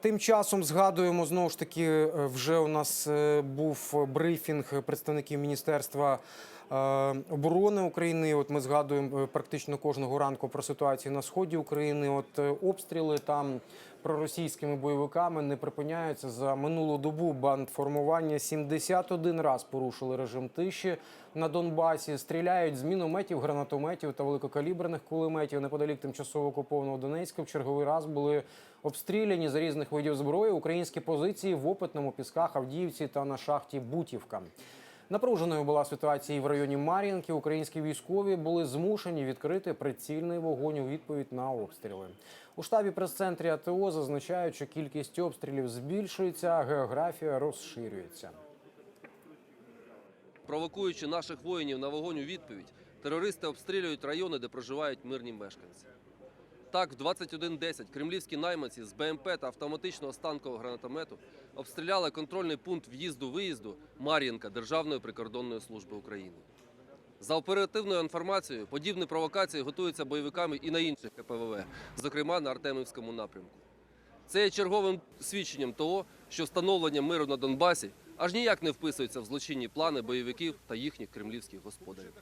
Тим часом згадуємо знову ж таки, е, вже у нас е, був брифінг представників Міністерства е, оборони України. От ми згадуємо практично кожного ранку про ситуацію на сході України. От обстріли там проросійськими бойовиками не припиняються за минулу добу. Бандформування 71 раз порушили режим тиші на Донбасі. Стріляють з мінометів, гранатометів та великокаліберних кулеметів неподалік тимчасово окупованого Донецька. В черговий раз були обстріляні за різних видів зброї українські позиції в опитному пісках Авдіївці та на шахті Бутівка. Напруженою була ситуація і в районі Мар'їнки. Українські військові були змушені відкрити прицільний вогонь у відповідь на обстріли. У штабі прес-центрі АТО зазначають, що кількість обстрілів збільшується, а географія розширюється. Провокуючи наших воїнів на вогонь у відповідь, терористи обстрілюють райони, де проживають мирні мешканці. Так, в 21.10 кремлівські найманці з БМП та автоматичного станкового гранатомету обстріляли контрольний пункт в'їзду-виїзду Мар'їнка Державної прикордонної служби України. За оперативною інформацією, подібні провокації готуються бойовиками і на інших КПВВ, зокрема на Артемівському напрямку. Це є черговим свідченням того, що встановлення миру на Донбасі аж ніяк не вписується в злочинні плани бойовиків та їхніх кремлівських господарів.